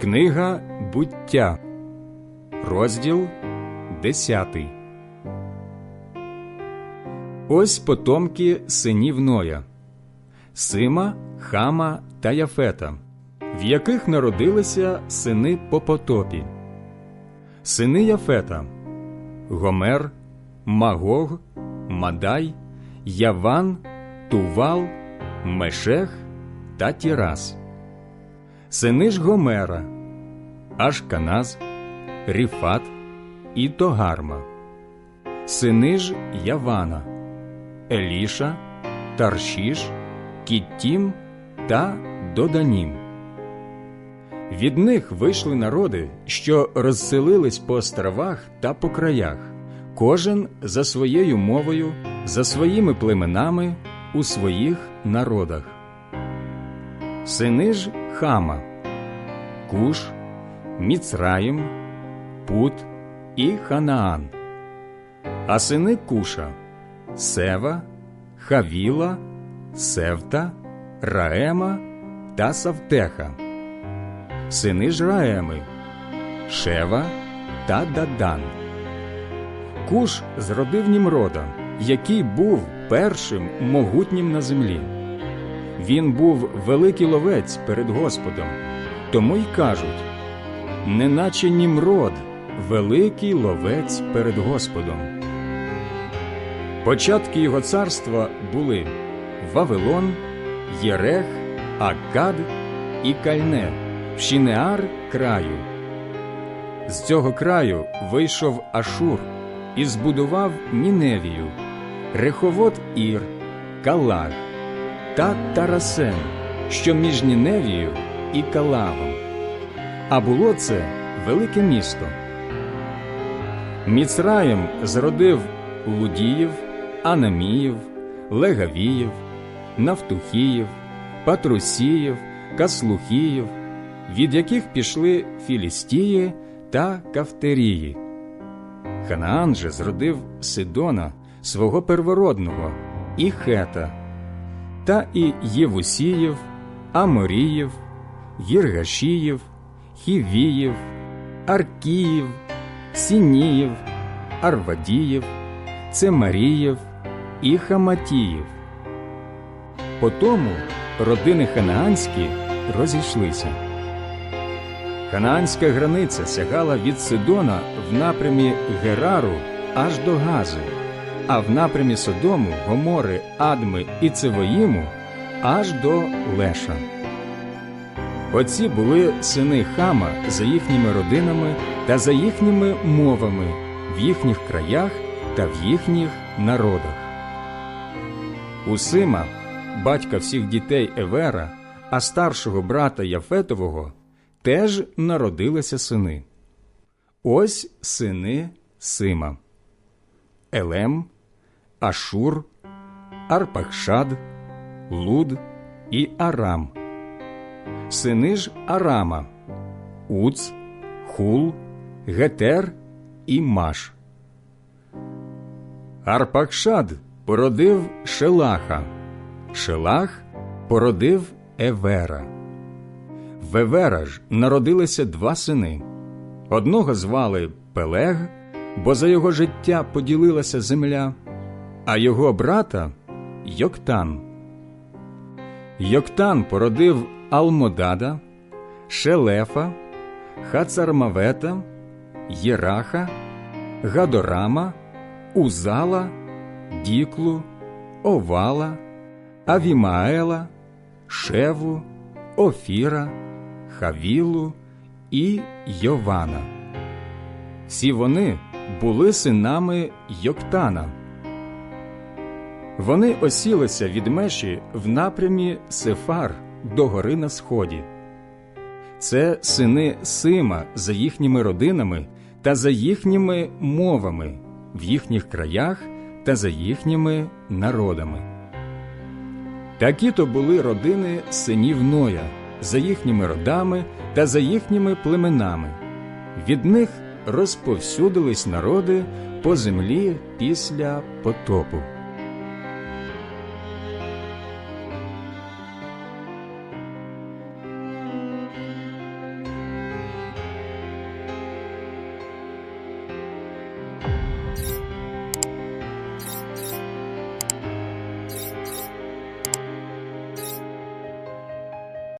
Книга буття, розділ 10. Ось потомки синів Ноя Сима, Хама та Яфета, в яких народилися сини по потопі. Сини Яфета Гомер, Магог, Мадай, Яван, Тувал, Мешех та Тірас. Сини ж Гомера, Ашканаз, Ріфат і Тогарма. Сини ж Явана, Еліша, Таршіш, Кіттім та Доданім. Від них вийшли народи, що розселились по островах та по краях, кожен за своєю мовою, за своїми племенами у своїх народах. Сини ж Хама, Куш, Міцраїм, Пут і Ханаан. А сини Куша Сева, Хавіла, Севта, Раема та Савтеха. Сини ж Раеми, Шева та Дадан. Куш зродив Німрода, який був першим могутнім на землі. Він був великий ловець перед Господом, тому й кажуть неначе Німрод, великий ловець перед Господом. Початки його царства були Вавилон, Єрех, Акад і Кальне, в Шінеар краю. З цього краю вийшов Ашур і збудував Ніневію, Реховод Ір, Калаг та Тарасен, що між Ніневією і Калагом. А було це велике місто. Міцраєм зродив Лудіїв, Анаміїв, Легавіїв, Нафтухіїв, Патрусіїв, Каслухіїв, від яких пішли Філістії та Кавтерії. Ханаан же зродив Сидона, свого первородного, і Хета, та і Євусіїв, Аморіїв, Єргашіїв, Хівіїв, Аркіїв, Сініїв, Арвадіїв, Цемаріїв і Хаматіїв. Потому родини ханаанські розійшлися. Ханаанська границя сягала від Сидона в напрямі Герару аж до Гази, а в напрямі Содому, Гомори, Адми і Цевоїму аж до Леша. Оці були сини Хама за їхніми родинами та за їхніми мовами в їхніх краях та в їхніх народах. У Сима, батька всіх дітей Евера, а старшого брата Яфетового, теж народилися сини. Ось сини Сима Елем, Ашур, Арпахшад, Луд і Арам. Сини ж Арама, Уц, Хул, Гетер і Маш. Арпакшад породив Шелаха, Шелах породив Евера. В Евера ж народилися два сини. Одного звали Пелег, бо за його життя поділилася земля, а його брата Йоктан. Йоктан породив Алмодада, Шелефа, Хацармавета, Єраха, Гадорама, Узала, Діклу, Овала, Авімаела, Шеву, Офіра, Хавілу і Йована. Всі вони були синами Йоктана. Вони осілися від меші в напрямі Сефар до гори на сході. Це сини Сима за їхніми родинами та за їхніми мовами в їхніх краях та за їхніми народами. Такі то були родини синів Ноя за їхніми родами та за їхніми племенами. Від них розповсюдились народи по землі після потопу.